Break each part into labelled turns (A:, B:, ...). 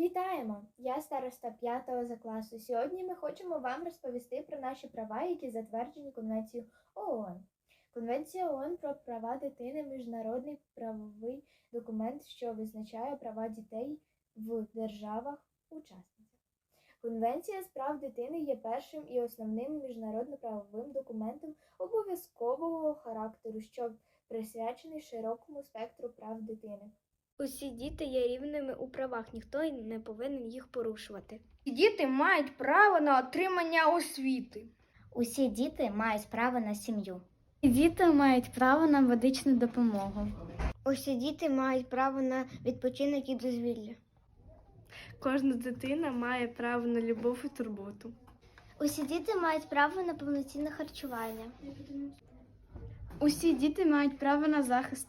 A: Вітаємо! Я староста 5 за класу. Сьогодні ми хочемо вам розповісти про наші права, які затверджені Конвенцією ООН. Конвенція ООН про права дитини міжнародний правовий документ, що визначає права дітей в державах-учасницях. Конвенція з прав дитини є першим і основним міжнародно-правовим документом обов'язкового характеру, що присвячений широкому спектру прав дитини.
B: Усі діти є рівними у правах, ніхто не повинен їх порушувати.
C: Діти мають право на отримання освіти.
D: Усі діти мають право на сім'ю.
B: Діти мають право на медичну допомогу. Усі діти мають право на відпочинок і дозвілля. Кожна дитина має право на любов і турботу. Усі діти мають право на повноцінне харчування. Усі діти мають право на захист.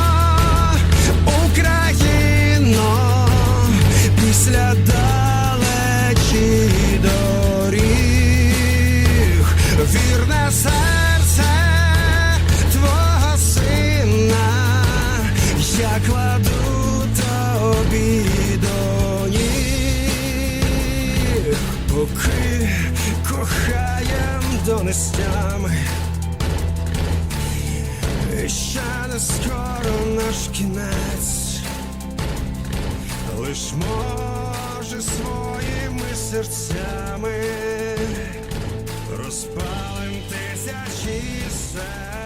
E: поки кохаєм донестями. І Ще не скоро наш кінець, лиш може своїми серцями розпалим тисячі сердець.